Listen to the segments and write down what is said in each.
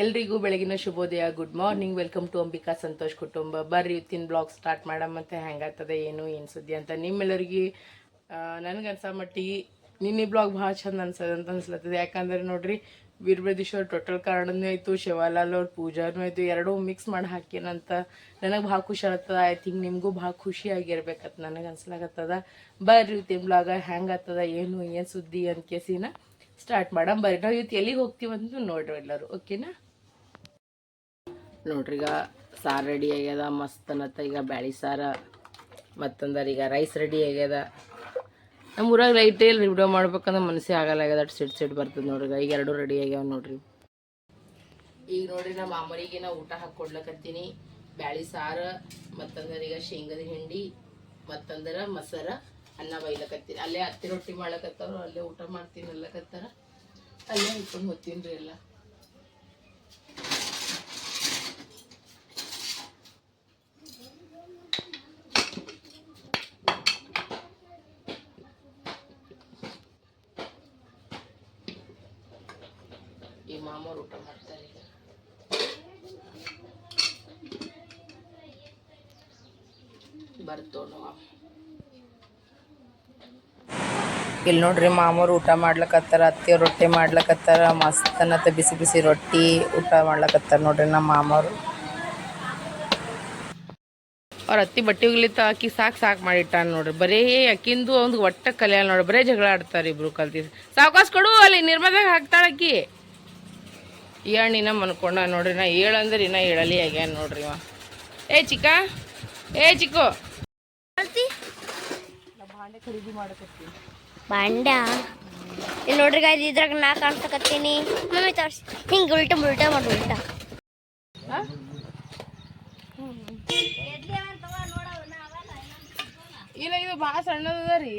ಎಲ್ರಿಗೂ ಬೆಳಗಿನ ಶುಭೋದಯ. Good morning welcome to Ambika Santosh ಕುಟುಂಬ. ಬರ್ರಿ, ಇವತ್ತಿನ ಬ್ಲಾಗ್ ಸ್ಟಾರ್ಟ್ ಮಾಡಮ್ಮಂತೆ ಹೆಂಗಾಗ್ತದೆ, ಏನು ಏನು ಸುದ್ದಿ ಅಂತ ನಿಮ್ಮೆಲ್ಲರಿಗೆ ನನಗೆ ಅನ್ಸೋ ಮಟ್ಟಿಗೆ ನಿನ್ನೆ ಬ್ಲಾಗ್ ಭಾಳ ಚಂದ ಅನ್ಸದ ಅಂತ ಅನ್ಸ್ಲತ್ತದೆ. ಯಾಕಂದ್ರೆ ನೋಡ್ರಿ ಅವ್ರ ಟೋಟಲ್ ಕಾರಣನೂ ಆಯಿತು, ಶಿವಲಾಲ್ ಅವ್ರ ಪೂಜಾನೂ ಆಯಿತು, ಎರಡೂ ಮಿಕ್ಸ್ ಮಾಡಿ ಹಾಕಿನಂತ ನನಗೆ ಭಾಳ ಖುಷಿ ಆಗ್ತದ. ಐ ಥಿಂಕ್ ನಿಮಗೂ ಭಾಳ ಖುಷಿ ಆಗಿರ್ಬೇಕಂತ ನನಗೆ ಅನ್ಸ್ಲಾಗತ್ತದ. ಬರ್ರಿ, ಇವತ್ತಿನ ಬ್ಲಾಗ ಹೆಂಗಾಗ್ತದ, ಏನು ಏನು ಸುದ್ದಿ ಅಂತ ಕೇಸಿನ ಸ್ಟಾರ್ಟ್ ಮಾಡಮ್. ಬರ್ರಿ, ನಾವು ಇವತ್ತು ಎಲ್ಲಿಗೆ ಹೋಗ್ತೀವಂತೂ ನೋಡ್ರಿ ಎಲ್ಲರೂ ಓಕೆನಾ ನೋಡ್ರಿ, ಈಗ ಸಾರು ರೆಡಿ ಆಗ್ಯದ, ಮಸ್ತ್ ಅನ್ನತ್ತ ಈಗ ಬ್ಯಾಳಿ ಸಾರ. ಮತ್ತಂದ್ರೆ ಈಗ ರೈಸ್ ರೆಡಿ ಆಗ್ಯದ. ನಮ್ಮ ಊರಾಗ ಲೈಟೇ ಇಲ್ಲ ವಿಡಿಯೋ ಮಾಡ್ಬೇಕಂದ್ರೆ ಮನಸ್ಸೇ ಆಗಲ್ಲ, ಆಗ್ಯದ, ಅಷ್ಟು ಸಿಟ್ಟು ಸಿಟ್ಟು ಬರ್ತದೆ ನೋಡ್ರಿ. ಈಗ ಎರಡು ರೆಡಿ ಆಗ್ಯಾವ ನೋಡ್ರಿ. ಈಗ ನೋಡ್ರಿ ನಮ್ಮ ಮಾಮರಿಗೆ ನಾ ಊಟ ಹಾಕೊಡ್ಲಕತ್ತೀನಿ ಬ್ಯಾಳಿ ಸಾರ, ಮತ್ತಂದ್ರೆ ಈಗ ಶೇಂಗದ ಹಿಂಡಿ, ಮತ್ತಂದ್ರೆ ಮೊಸರ, ಅನ್ನ ಬೈಲಕತ್ತೀನಿ. ಅಲ್ಲೇ ಹತ್ತಿ ರೊಟ್ಟಿ ಮಾಡ್ಲಕತ್ತಾರ, ಅಲ್ಲೇ ಊಟ ಮಾಡ್ತೀನಿ ಅಲ್ಲಕತ್ತಾರ ಅಲ್ಲೇ ಇಟ್ಕೊಂಡು ಹೋಗ್ತೀನಿ ರೀ ಎಲ್ಲ. ಇಲ್ಲಿ ನೋಡ್ರಿ ಮಾಮೂರು ಊಟ ಮಾಡ್ಲಕತ್ತಾರ ಅತ್ತಿ ರೊಟ್ಟಿ ಮಾಡ್ಲಕತ್ತಾರ ಮಸ್ತ್ ಅನ್ನತ್ತ ಬಿಸಿ ಬಿಸಿ ರೊಟ್ಟಿ ಊಟ ಮಾಡ್ಲಕತ್ತಾರ ನೋಡ್ರಿ ನಮ್ಮ ಮಾಮರು. ಅವ್ರ ಅತ್ತಿ ಬಟ್ಟೆ ಹೋಗ್ಲಿತ್ತ ಅಕ್ಕಿ ಸಾಕು ಸಾಕು ಮಾಡಿಟ್ಟಾನ ನೋಡ್ರಿ. ಬರೀ ಅಕ್ಕಿಂದು ಒಂದು ಒಟ್ಟ ಕಲ್ಯಾಣ ನೋಡ್ರಿ ಬರೇ ಜಗಳ ಆಡ್ತಾರೆ ಇಬ್ರು ಕಲ್ತಿ. ಸಾವಕಾಶ ಕೊಡು ಅಲ್ಲಿ ನಿರ್ಮದಾಗ ಹಾಕ್ತಾಳ ಅಕ್ಕಿ. ಈ ಇನ್ನ ಮನ್ಕೊಂಡ ನೋಡ್ರಿ ನಾ ಏಳಂದ್ರೆ ಇನ್ನ ಏಳಲಿ ಆಗ್ಯಾನ ನೋಡ್ರಿ ಇವ. ಏ ಚಿಕ್ಕ ಏ ಚಿಕ್ಕು. ಭಾಂಡೆ ಖರೀದಿ ಮಾಡಕತ್ತೀನಿ. ಬಾಂಡ ಇಲ್ಲಿ ನೋಡ್ರಿ ಗಾಯ್ಸ್ ಇದ್ರಾಗ ನಾ ಕಾಣ್ಸಕತ್ತೀನಿ. ಮಮ್ಮಿ ತೋರ್ಸಿ. ಹಿಂಗೆ ಉಲ್ಟ ಉಲ್ಟ ಮಾಡಿ ಉಲ್ಟ. ಇಲ್ಲ ಇದು ಭಾಳ ಸಣ್ಣದ ರೀ?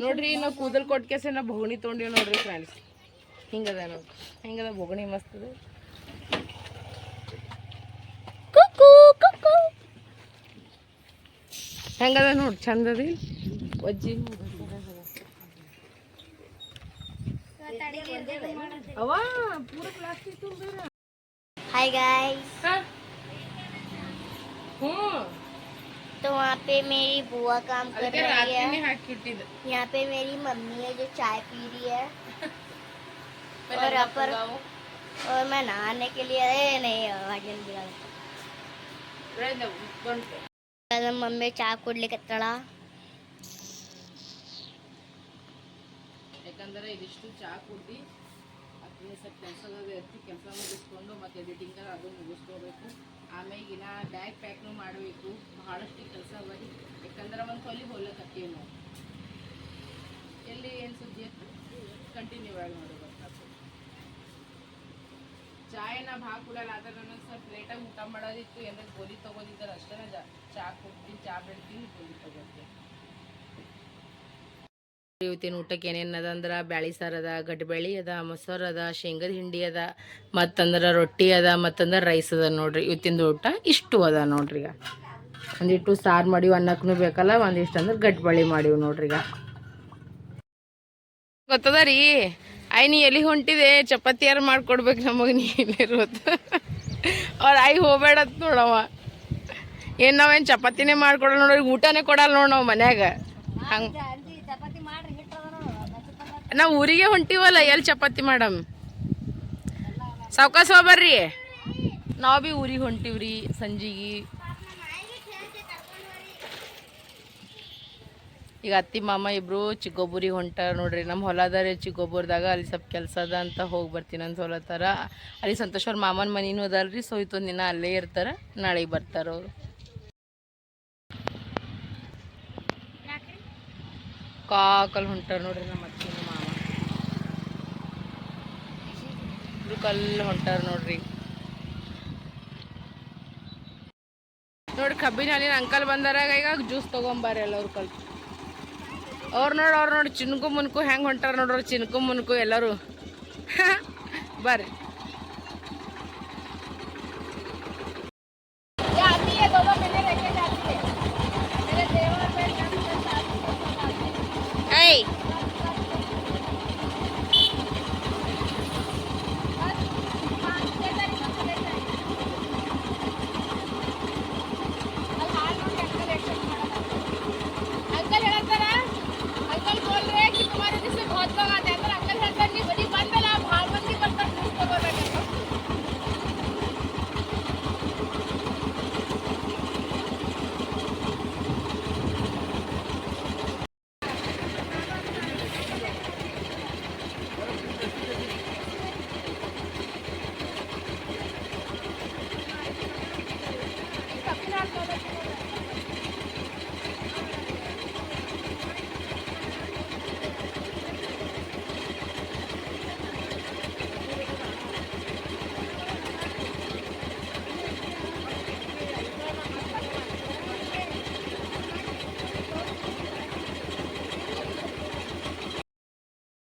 ನೋಡ್ರಿ ನಾವು ಕೂದಲ್ ಕೊಟ್ಕೆಸ ನಾ ಬೋಗಣಿ ತೊಗೊಂಡಿವಿ ನೋಡ್ರಿ ಫ್ರೆಂಡ್ಸ್ ಹಿಂಗದ ನೋಡ್ರಿ ಹಿಂಗದ ಬೋಗಣಿ ಮಸ್ತ್ ಹೆಂಗದ ನೋಡಿ ಚಂದ ಅದಿ ಒಜ್ಜಿ ಅವ ಪೂರ ಪ್ಲಾಸ್ಟಿಕ್ ತುಂಬಿರ हाय गाइस ಹ್ಞೂ तो वहाँ पे मेरी बुआ काम कर ಅದಕ್ಕೆ रही ರಾತ್ರಿನೇ है ಹಾಕಿಟ್ಟಿದ್ದು यहाँ पे मेरी मम्मी है जो चाय पी रही है और यहाँ पर और मैं नहाने के लिए ए नहीं भजन ನಮ್ಮ ಮಮ್ಮಿ ಚಾ ಕುಡ್ಲಿಕ್ಕತ್ತಳ ಯಾಕಂದರೆ ಇದಿಷ್ಟು ಚಾ ಕುಡ್ದು ಅಕ್ಕಿ ಸ್ವಲ್ಪ ಕೆಲಸದಾಗ ಇರ್ತಿ ಕೆಲಸ ಮುಗಿಸ್ಕೊಂಡು ಮತ್ತೆ ಎಡಿಟಿಂಗ್ ಅದು ಮುಗಿಸ್ಕೋಬೇಕು. ಆಮೇಲೆ ಇನ್ನ ಬ್ಯಾಗ್ ಪ್ಯಾಕ್ನು ಮಾಡಬೇಕು. ಬಹಳಷ್ಟು ಕೆಲಸ ಬರೀ ಯಾಕಂದ್ರೆ ಒಂದು ಹೊಲಿ ಹೋಲಕತ್ತೀವಿ ನಾವು. ಎಲ್ಲಿ ಏನು ಸುದ್ದಿ? ಕಂಟಿನ್ಯೂ ಆಗಿ ನೋಡಿ. ಚಾಯನ ಭಾಳ ಕೂಡ ಆದ್ರೆ ನನಗೆ ಸ್ವಲ್ಪ ಲೇಟಾಗಿ ಊಟ ಮಾಡೋದಿತ್ತು ಎಲ್ಲ ಗೋಲಿ ತೊಗೋದಿದ್ದಾರೆ ಅಷ್ಟೇ ನಾ ಚಾ ಕೊಡ್ತೀನಿ ಚಾ ಬೆಳ್ತೀನಿ ಗೋಲಿ ತೊಗೊಳ್ತೀನಿ ಇವತ್ತಿನ ಊಟಕ್ಕೆ ಏನೇನು ಅದ ಅಂದ್ರೆ ಬ್ಯಾಳಿ ಸಾರು ಅದ, ಗಡ್ಬಳಿ ಅದ, ಮೊಸರು ಅದ, ಶೇಂಗದ ಹಿಂಡಿ ಅದ, ಮತ್ತಂದ್ರೆ ರೊಟ್ಟಿ ಅದ, ಮತ್ತಂದ್ರೆ ರೈಸ್ ಅದ ನೋಡ್ರಿ. ಇವತ್ತಿಂದು ಊಟ ಇಷ್ಟು ಅದ ನೋಡ್ರಿ ಈಗ. ಒಂದಿಟ್ಟು ಸಾರು ಮಾಡಿ ಅನ್ನಕ್ಕೂ ಬೇಕಲ್ಲ, ಒಂದಿಷ್ಟು ಅಂದ್ರೆ ಗಡ್ಬಳಿ ಮಾಡಿವಿ ನೋಡ್ರಿ ಈಗ. ಗೊತ್ತದ ರೀ? ಆಯ್ ನೀ ಎಲ್ಲಿ ಹೊಂಟಿದೆ? ಚಪಾತಿ ಯಾರು ಮಾಡ್ಕೊಡ್ಬೇಕು ನಮಗೆ? ನೀ ಅವ್ರು ಆಯ್ ಹೋಗ್ಬೇಡತ್ ನೋಡವ ಏನು ನಾವೇನು ಚಪಾತಿನೇ ಮಾಡ್ಕೊಡಲ್ಲ ನೋಡ್ರಿ ಊಟನೇ ಕೊಡಲ್ಲ ನೋಡ್ ನಾವು ಮನ್ಯಾಗ. ಹಂಗೆ. ನಾವು ಊರಿಗೆ ಹೊಂಟಿವಲ್ಲ ಎಲ್ಲಿ ಚಪಾತಿ ಮಾಡಮ್? ಸಾವ್ಕಾಸ ಬರ್ರಿ. ನಾವು ಭೀ ಊರಿಗೆ ಹೊಂಟಿವ್ರಿ ಸಂಜಿಗೆ. ಈಗ ಅತ್ತಿ ಮಾಮ ಇಬ್ರು ಚಿಕ್ಕೊಬ್ಬರಿಗೆ ಹೊಂಟಾರ ನೋಡ್ರಿ. ನಮ್ಮ ಹೊಲ ಅದ ರೀ ಚಿಕ್ಕೊಬ್ಬರ್ದಾಗ ಅಲ್ಲಿ ಸ್ವಲ್ಪ ಕೆಲಸ ಅದ ಅಂತ ಹೋಗಿ ಬರ್ತೀನಿ ಅಂತ ಹೊಲತ್ತಾರ ಅಲ್ಲಿ ಸಂತೋಷವ್ರ ಮಾಮನ ಮನಿನೂ ಅದಲ್ರಿ, ಸೊ ಇತ್ತು ದಿನ ಅಲ್ಲೇ ಇರ್ತಾರ, ನಾಳೆಗೆ ಬರ್ತಾರ ಅವರು. ಕಾಕಲ್ ಹೊಂಟಾರ ನೋಡ್ರಿ ನಮ್ಮ ಅತ್ತಿ ಮಾಮ. ಇಬ್ರು ಕಲ್ಲು ಹೊಂಟಾರ ನೋಡ್ರಿ. ನೋಡಿ ಕಬ್ಬಿನ ಹಾಲಿನ ಅಂಕಲ್ ಬಂದಾರಾಗ ಈಗ ಜ್ಯೂಸ್ ತೊಗೊಂಬಾರ ಎಲ್ಲರೂ ಕಲ್ ಅವ್ರು ನೋಡಿ ಅವ್ರು ನೋಡಿ ಚಿನ್ಕು ಮುನ್ಕು ಹೆಂಗೆ ಹೊಂಟಾರ ನೋಡ್ರಿ ಚಿನ್ಕು ಮುನ್ಕು ಎಲ್ಲರೂ ಬರ್ರಿ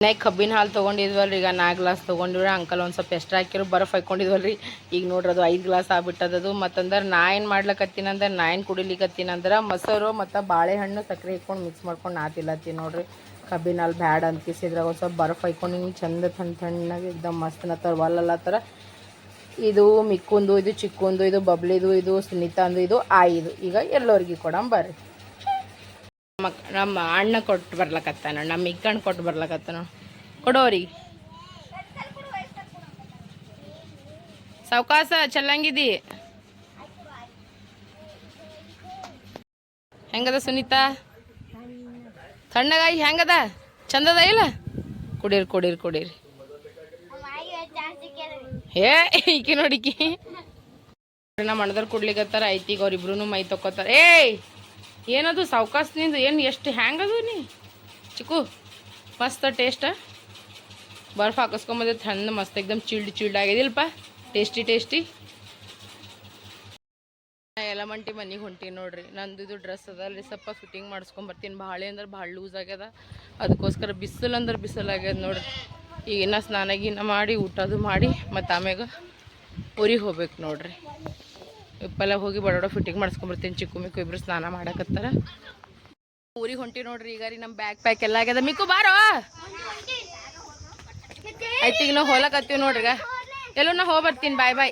ಮನ್ಯಾಗ ಕಬ್ಬಿನ ಹಾಲು ತೊಗೊಂಡಿದ್ವಲ್ರಿ, ಈಗ ನಾಲ್ಕು ಗ್ಲಾಸ್ ತೊಗೊಂಡಿವ್ರಿ, ಅಂಕಲ್ ಒಂದು ಸ್ವಲ್ಪ ಎಕ್ಸ್ಟ್ರಾ ಹಾಕಿರೋ ಬರಫ್ ಹಾಕೊಂಡಿದ್ವಲ್ರಿ. ಈಗ ನೋಡ್ರಿ ಅದು ಐದು ಗ್ಲಾಸ್ ಆಗ್ಬಿಟ್ಟದದು. ಮತ್ತಂದ್ರೆ ನಾ ಏನು ಮಾಡ್ಲಕತ್ತೀನಂದ್ರೆ, ನಾ ಏನು ಕುಡಿಲಿಕತ್ತೀನಂದ್ರೆ, ಮೊಸರು ಮತ್ತು ಬಾಳೆಹಣ್ಣು ಸಕ್ಕರೆ ಇಟ್ಕೊಂಡು ಮಿಕ್ಸ್ ಮಾಡ್ಕೊಂಡು ನಾ ತಿಲ್ಲತ್ತೀನಿ ನೋಡ್ರಿ. ಕಬ್ಬಿನ ಹಾಲು ಬ್ಯಾಡ್ ಅಂತ ಕಿಸಿದ್ರಾಗ ಒಂದು ಸ್ವಲ್ಪ ಬರಫ್ ಹಾಕೊಂಡು ಹಿಂಗೆ ಚಂದ ತಣ್ಣ ತಣ್ಣಗೆ ಎಕ್ದಮ್ ಮಸ್ತ್ ನತ್ತಾರ ಒಲ್ಲಲ್ಲ ಥರ ಇದು ಮಿಕ್ಕುಂದು, ಇದು ಚಿಕ್ಕುಂದು, ಇದು ಬಬ್ಲಿದು, ಇದು ಸುನೀತಾಂದು, ಇದು ಆಯಿದು. ಈಗ ಎಲ್ಲರಿಗೆ ಕೊಡಂಬರ್ರಿ. ಮಕ್ ನಮ್ಮ ಅಣ್ಣ ಕೊಟ್ಟು ಬರ್ಲಕತ್ತಾನ, ನಮ್ಮ ಇಕ್ಕಣ್ಣ ಕೊಟ್ಟು ಬರ್ಲಕತ್ತಾನ. ಕೊಡೋರಿ. ಸಾವಕಾಸ, ಚಲ್ಲಂಗಿದಿ? ಹೆಂಗದ ಸುನೀತಾ? ತಣ್ಣಗಾಯಿ ಹೆಂಗದ? ಚಂದದ ಇಲ್ಲ? ಕುಡೀರಿ ಕುಡೀರಿ ಕುಡೀರಿ. ಏ ಈಕಿ ನೋಡಿಕಿ ನಮ್ಮ ಅಣ್ಣದವ್ರು ಕುಡ್ಲಿಕತ್ತಾರ ಐತಿ ಈಗ ಅವ್ರಿಬ್ರು ಮೈ ತಕ್ಕೋತಾರ. ಏಯ್! ಏನದು ಸಾವ್ಕಾಸ್ ನಿಂದು ಏನು ಎಷ್ಟು ಹ್ಯಾಂಗದು ನೀ? ಚಿಕ್ಕು, ಮಸ್ತ ಟೇಸ್ಟ ಬರ್ಫ್ ಹಾಕಿಸ್ಕೊಂಬಂದೆ ಚಂದ ಮಸ್ತ್ ಎಕ್ದಮ್ ಚಿಲ್ಡ್ ಚಿಲ್ಡ್ ಆಗಿದಿಲ್ಪ? ಟೇಸ್ಟಿ ಟೇಸ್ಟಿ ಎಲ್ಲ ಮಂಟಿ ಮನೆಗೆ ಹೊಂಟೀನಿ ನೋಡ್ರಿ. ನಂದು ಇದು ಡ್ರೆಸ್ ಅದ ಅಲ್ಲಿ ಸ್ವಲ್ಪ ಫಿಟ್ಟಿಂಗ್ ಮಾಡಿಸ್ಕೊಂಬರ್ತೀನಿ ಭಾಳ ಅಂದ್ರೆ ಭಾಳ ಲೂಸ್ ಆಗ್ಯದ. ಅದಕ್ಕೋಸ್ಕರ ಬಿಸಿಲು ಅಂದ್ರೆ ಬಿಸಿಲು ಆಗ್ಯದ ನೋಡ್ರಿ. ಈಗ ಇನ್ನ ಸ್ನಾನ ಗೀನ ಮಾಡಿ, ಊಟದು ಮಾಡಿ, ಮತ್ತು ಆಮ್ಯಾಗ ಊರಿಗೆ ಹೋಗ್ಬೇಕು ನೋಡ್ರಿ. ಇಪ್ಪಲ್ಲ ಹೋಗಿ ಬಡೋಡ ಫಿಟ್ಟಿಂಗ್ ಮಾಡಿಸ್ಕೊಂಬರ್ತೀನಿ ಚಿಕ್ಕು ಮಿಕ್ಕು ಇಬ್ರು ಸ್ನಾನ ಮಾಡಕತ್ತಾರ. ಊರಿಗೆ ಹೊಂಟಿ ನೋಡ್ರಿ ಈಗ ರೀ ನಮ್ಮ ಬ್ಯಾಗ್ ಪ್ಯಾಕ್ ಎಲ್ಲ ಆಗ್ಯದ. ಮಿಕ್ಕು ಬಾರೋ! ಐತಿ ಈಗ ನಾವು ಹೋಲಕತ್ತೀವಿ ನೋಡ್ರಿ ಎಲ್ಲೂ ನಾ ಹೋಗಿ ಬರ್ತೀನಿ ಬಾಯ್ ಬಾಯ್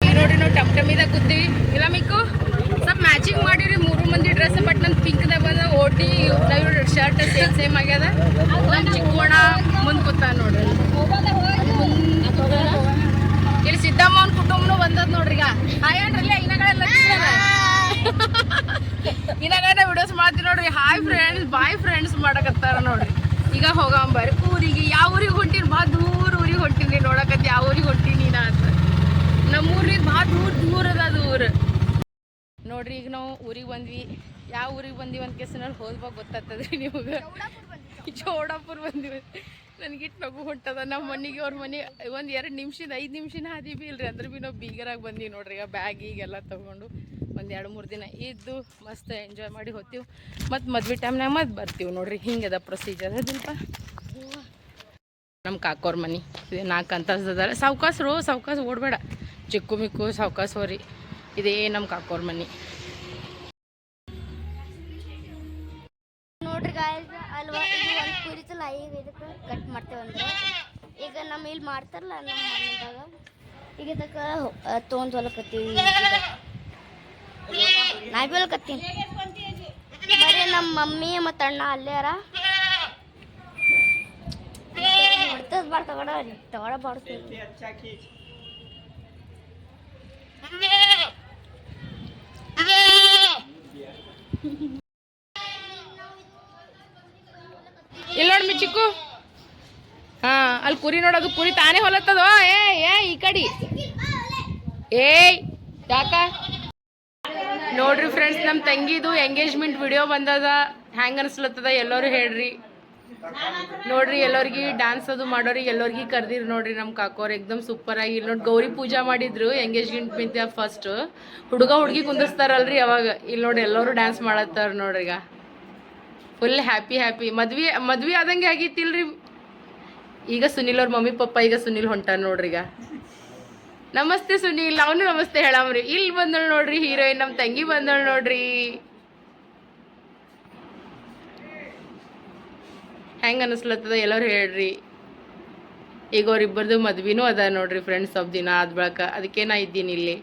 ನೋಡ್ರಿ ನಾವು ಟಮ್ ಟಮಿದಾಗ ಕೂತೀವಿ. ಇಲ್ಲ ಮಿಕ್ಕು? ಸ್ವಲ್ಪ ಮ್ಯಾಚಿಂಗ್ ಮಾಡಿರಿ. ಮೂರು ಮಂದಿ ಡ್ರೆಸ್ ಬಟ್ ನನ್ನ ಪಿಂಕ್ದಾಗ ಬಂದ. ಓಟಿ ಶರ್ಟ್ ಸೇಮ್ ಸೇಮ್ ಆಗ್ಯದ. ನಮ್ಮ ಚಿಕ್ಕೋಣ ಮುಂದೆ ಕೂತ ನೋಡ್ರಿ. ಅವ್ನ ಕುಟುಂಬನು ಬಂದದ್ ನೋಡ್ರಿ ಈಗ ಹಾಯ್ ಅನ್ರಲ್ಲ ಇನಗಳೆಲ್ಲ ಇನಗಡೆ ವಿಡಿಯೋಸ್ ಮಾಡ್ತೀವಿ ನೋಡ್ರಿ. ಹಾಯ್ ಫ್ರೆಂಡ್ಸ್ ಬಾಯ್ ಫ್ರೆಂಡ್ಸ್ ಮಾಡಕತ್ತಾರ ನೋಡ್ರಿ. ಈಗ ಹೋಗಂಬರಿ, ಊರಿಗೆ, ಯಾವ ಊರಿಗೆ ಹೊಂಟೀನಿ? ಬಾ ದೂರ ಊರಿಗೆ ಹೊಂಟೀನಿ ನೋಡಕತ್ತಿ ಯಾವ ಊರಿಗೆ ಹೊಂಟೀನಿ ನಾ ಅಂತ. ನಮ್ಮ ಊರಿಗೆ ಬಾ ದೂರ ದೂರ ಅದ ನೋಡ್ರಿ, ಈಗ ನಾವು ಊರಿಗೆ ಬಂದ್ವಿ. ಯಾವ ಊರಿಗೆ ಬಂದೀವಿ ಅಂತ ಕೆಸನಲ್ಲಿ ಹೋದ್ವಾಗ ಗೊತ್ತಾಗ್ತದ್ರಿ ನಿಮಗೆ. ಚೌಡಾಪುರ್ ಬಂದಿವಿ. ನನಗಿಟ್ಟು ನಗು ಹೊಂಟದ ನಮ್ಮ ಮನೆಗೆ ಅವ್ರ ಮನೆ ಒಂದು ಎರಡು ನಿಮಿಷದ, ಐದು ನಿಮಿಷನ ಹಾದಿ ಬಿ ಇಲ್ರಿ. ಅಂದ್ರೆ ಬಿ ನಾವು ಬೀಗರಾಗಿ ಬಂದೀವಿ ನೋಡ್ರಿ. ಈಗ ಬ್ಯಾಗ್ ಈಗೆಲ್ಲ ತೊಗೊಂಡು ಒಂದು ಎರಡು ಮೂರು ದಿನ ಇದ್ದು ಮಸ್ತ್ ಎಂಜಾಯ್ ಮಾಡಿ ಹೋಗ್ತೀವಿ. ಮತ್ತು ಮದ್ವೆ ಟೈಮ್ನಾಗ ಮತ್ತು ಬರ್ತೀವಿ ನೋಡ್ರಿ. ಹಿಂಗದ ಪ್ರೊಸೀಜರ್ ಅದಿಲ್ಪ ನಮ್ಮ ಕಾಕೋರ್ ಮನೆ. ಇದೆ ನಾಲ್ಕು ಅಂತಸ್ತದ ಸಾವ್ಕಾಸ್ರು, ಸಾವ್ಕಾಸ್ ಓಡಬೇಡ. ಚಿಕ್ಕು ಮಿಕ್ಕು ಸಾವ್ಕಾಸ್ ಹೋರಿ. ಇದೇ ನಮ್ಮ ಕಾಕೋರ್ ಮನೆ. ಮಾಡ್ತಾರಲ್ಲ ನಮ್ಮ ಮನೆದಾಗ? ಈಗ ಇದಕ್ಕೆ ತೊಗೊಂಡ್ ಹೊಲಕತ್ತೀವಿ. ನಾ ಬಿ ಹೊಲಕತ್ತೀನಿ. ಬರೀ ನಮ್ಮ ಮಮ್ಮಿ ಮತ್ತು ಅಣ್ಣ ಅಲ್ಲೇ ಅರ. ಇಲ್ಲ ಬಾರ್ ಚಿಕ್ಕು. ಅಲ್ಲಿ ಕುರಿ ನೋಡೋದು, ಕುರಿ ತಾನೇ ಹೊಲತ್ತದೋ. ಏ ಏ, ಈ ಕಡಿ. ಏಯ್, ಯಾಕ? ನೋಡ್ರಿ ಫ್ರೆಂಡ್ಸ್ ನಮ್ಮ ತಂಗಿದು ಎಂಗೇಜ್ಮೆಂಟ್ ವಿಡಿಯೋ ಬಂದದ. ಹ್ಯಾಂಗ ಅನ್ಸ್ಲತ್ತದ? ಎಲ್ಲರೂ ಹೇಳ್ರಿ. ನೋಡ್ರಿ, ಎಲ್ಲರಿಗೆ ಡ್ಯಾನ್ಸ್ ಅದು ಮಾಡೋರಿಗೆ ಎಲ್ಲರಿಗೆ ಕರ್ದಿರಿ ನೋಡ್ರಿ ನಮ್ಮ ಕಾಕೋರ್. ಎಕ್ದಮ್ ಸೂಪರ್ ಆಗಿ. ಇಲ್ಲಿ ನೋಡಿ ಗೌರಿ ಪೂಜಾ ಮಾಡಿದ್ರು ಎಂಗೇಜ್ಮೆಂಟ್ ಫಸ್ಟ್ ಹುಡುಗ, ಹುಡುಗಿ ಕುಂದಿಸ್ತಾರಲ್ರಿ ಅವಾಗ. ಇಲ್ಲಿ ನೋಡಿ ಎಲ್ಲರೂ ಡ್ಯಾನ್ಸ್ ಮಾಡತ್ತಾರ ನೋಡ್ರಿ ಈಗ ಫುಲ್ ಹ್ಯಾಪಿ ಹ್ಯಾಪಿ ಮದ್ವೆ ಮದ್ವೆ ಆದಂಗೆ ಆಗೈತಿಲ್ರಿ ಈಗ ಸುನಿಲ್ ಅವ್ರ ಮಮ್ಮಿ, ಪಪ್ಪ ಈಗ ಸುನಿಲ್ ಹೊಂಟಾನ ನೋಡ್ರಿ ಈಗ. ನಮಸ್ತೆ ಸುನಿಲ್, ಅವನು ನಮಸ್ತೆ ಹೇಳಾಮ್ರಿ. ಇಲ್ಲಿ ಬಂದಳು ನೋಡ್ರಿ ಹೀರೋಯಿನ್ ನಮ್ಮ ತಂಗಿ ಬಂದಳು ನೋಡ್ರಿ. ಹೆಂಗ ಅನಿಸ್ಲತ್ತದ ಎಲ್ಲರೂ ಹೇಳ್ರಿ. ಈಗ ಅವ್ರಿಬ್ಬರದು ಮದ್ವಿನೂ ಅದ ನೋಡ್ರಿ ಫ್ರೆಂಡ್ಸ್ ಸ್ವಲ್ಪ ದಿನ ಆದ ಬಳಕ. ಅದಕ್ಕೆ ನಾ ಇದ್ದೀನಿ ಇಲ್ಲಿ.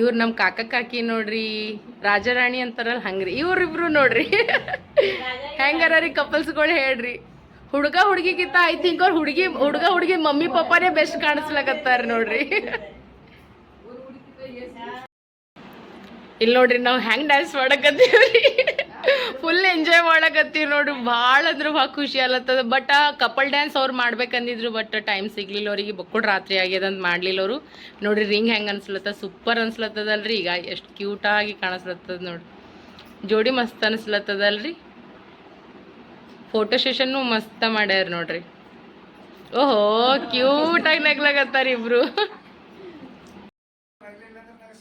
ಇವ್ರು ನಮ್ಮ ಕಾಕ ಕಾಕಿ ನೋಡ್ರಿ, ರಾಜಾರಾಣಿ ಅಂತಾರಲ್ಲ, ಹಂಗ್ರಿ. ಇವ್ರಿಬ್ರು ನೋಡ್ರಿ. ಹೆಂಗಾರ ರೀ ಕಪಲ್ಸ್ಗಳು ಹೇಳ್ರಿ. ಹುಡುಗ ಹುಡುಗಿಗಿಂತ ಐ ಥಿಂಕ್ ಅವ್ರ ಹುಡುಗಿ, ಹುಡುಗ ಹುಡುಗಿ ಮಮ್ಮಿ ಪಪ್ಪಾನೇ ಬೆಸ್ಟ್ ಕಾಣಿಸ್ಲಕತ್ತಾರ ನೋಡ್ರಿ. ಇಲ್ಲಿ ನೋಡ್ರಿ ನಾವು ಹೆಂಗ್ ಡ್ಯಾನ್ಸ್ ಮಾಡಕತ್ತೀವ್ರಿ? ಫುಲ್ ಎಂಜಾಯ್ ಮಾಡಕತ್ತೀವಿ ನೋಡ್ರಿ ಭಾಳ ಅಂದ್ರೆ ಭಾಳ ಖುಷಿ ಅಲ್ಲತ್ತದ ಬಟ್ ಕಪಲ್ ಡ್ಯಾನ್ಸ್ ಅವ್ರು ಮಾಡ್ಬೇಕಂದಿದ್ರು ಬಟ್ ಟೈಮ್ ಸಿಗ್ಲಿಲ್ಲ ಅವ್ರಿಗೆ. ಬಕ್ಕುಡ್ ರಾತ್ರಿ ಆಗ್ಯದಂತ ಮಾಡ್ಲಿಲ್ಲ ಅವರು. ನೋಡ್ರಿ ರಿಂಗ್ ಹೆಂಗೆ ಅನ್ಸ್ಲತ್ತ ಸೂಪರ್ ಅನ್ಸ್ಲತ್ತದಲ್ರಿ. ಈಗ ಎಷ್ಟು ಕ್ಯೂಟಾಗಿ ಕಾಣಿಸ್ಲತ್ತದ ನೋಡ್ರಿ ಜೋಡಿ ಮಸ್ತ್ ಅನ್ಸ್ಲತ್ತದಲ್ರಿ. ಫೋಟೋ ಸೆಷನ್ನು ಮಸ್ತ ಮಾಡ್ಯಾರ ನೋಡ್ರಿ. ಓಹೋ ಕ್ಯೂಟಾಗಿ ನಗ್ಲಾಗತ್ತಾರ ಇಬ್ರು.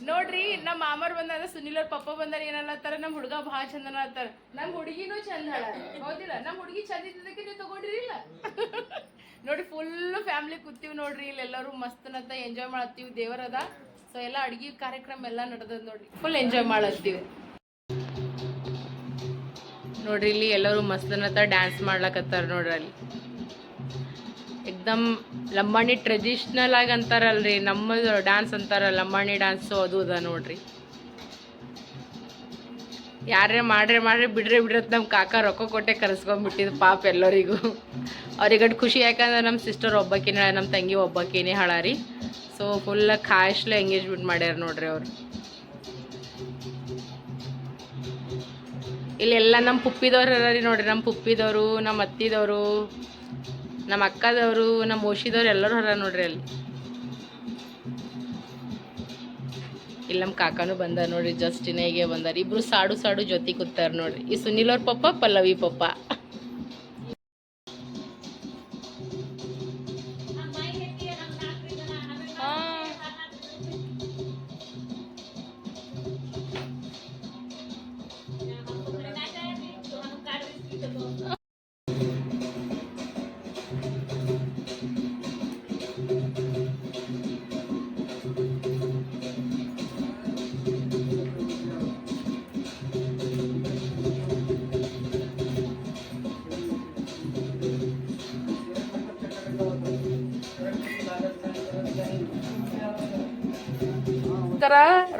ನೋಡ್ರಿ, ನಮ್ಮ ಮಾಮರ್ ಬಂದಾರ ಸುನಿಲ್ ಅವ್ರ ಪಪ್ಪ ಬಂದಾರ ಏನಲ್ಲತ್ತಾರ ನಮ್ ಹುಡುಗ ಭಾಳ ಚಂದನ ಅತ್ತಾರ ನಮ್ಮ ಹುಡುಗಿನೂ ಚಂದ ಹೌದಿಲ್ಲ? ನಮ್ಮ ಹುಡುಗಿ ಚಂದ ಇದ್ದದಕ್ಕೆ ನೀವು ತಗೊಂಡ್ರಿ ಇಲ್ಲ? ನೋಡಿ ಫುಲ್ ಫ್ಯಾಮಿಲಿ ಕೂತೀವಿ ನೋಡ್ರಿ ಇಲ್ಲಿ ಎಲ್ಲರೂ ಮಸ್ತನತ್ತ ಎಂಜಾಯ್ ಮಾಡತ್ತೀವಿ ದೇವರದ ಸೊ ಎಲ್ಲ ಅಡಿಗೆ ಕಾರ್ಯಕ್ರಮ ಎಲ್ಲ ನಡೆದದ ನೋಡ್ರಿ. ಫುಲ್ ಎಂಜಾಯ್ ಮಾಡತ್ತೀವಿ. ನೋಡ್ರಿ, ಇಲ್ಲಿ ಎಲ್ಲರೂ ಮಸ್ತನತ್ತ ಡ್ಯಾನ್ಸ್ ಮಾಡ್ಲಕತ್ತಾರ ನೋಡ್ರಿ ಅಲ್ಲಿ. ಎಕ್ದಮ್ ಲಂಬಾಣಿ ಟ್ರೆಡಿಷ್ನಲ್ ಆಗಿ ಅಂತಾರಲ್ರಿ, ನಮ್ಮದು ಡ್ಯಾನ್ಸ್ ಅಂತಾರ ಲಂಬಾಣಿ ಡ್ಯಾನ್ಸು ಅದು ಅದ ನೋಡ್ರಿ. ಯಾರೇ ಮಾಡ್ರೆ ಮಾಡ್ರೆ ಬಿಡ್ರೆ ಬಿಡ್ರತ್ ನಮ್ಮ ಕಾಕ ರೊಕ್ಕ ಕೊಟ್ಟೆ ಕರೆಸ್ಕೊಂಡ್ಬಿಟ್ಟಿದ್ದು ಪಾಪ ಎಲ್ಲರಿಗೂ. ಅವ್ರಿಗಟ್ ಖುಷಿ ಯಾಕಂದ್ರೆ ನಮ್ಮ ಸಿಸ್ಟರ್ ಒಬ್ಬಾಕಿನೇ ನಮ್ಮ ತಂಗಿ ಒಬ್ಬಾಕಿನೇ ಹಳಾರಿ. ಸೊ ಫುಲ್ ಖಾಯಶ್ಲೆ ಎಂಗೇಜ್ಮೆಂಟ್ ಮಾಡ್ಯಾರ ನೋಡ್ರಿ ಅವ್ರು. ಇಲ್ಲೆಲ್ಲ ನಮ್ಮ ಪುಪ್ಪಿದವ್ರು ರೀ ನೋಡ್ರಿ ನಮ್ಮ ಪುಪ್ಪಿದವರು ನಮ್ಮ ಅತ್ತಿದವರು. ನಮ್ಮ ಅಕ್ಕದವರು, ನಮ್ಮ ಓಶಿದವ್ರು ಎಲ್ಲರೂ ಹರ ನೋಡ್ರಿ ಅಲ್ಲಿ. ಇಲ್ಲಿ ನಮ್ಮ ಕಾಕಾನು ಬಂದ ನೋಡ್ರಿ, ಜಸ್ಟ್ ಇನ್ನೇಗೆ ಬಂದಾರ. ಇಬ್ರು ಸಾಡು ಸಾಡು ಜೊತೆ ಕೂತಾರ ನೋಡ್ರಿ. ಈ ಸುನಿಲ್ ಅವ್ರ ಪಪ್ಪ, ಪಲ್ಲವಿ ಪಪ್ಪ.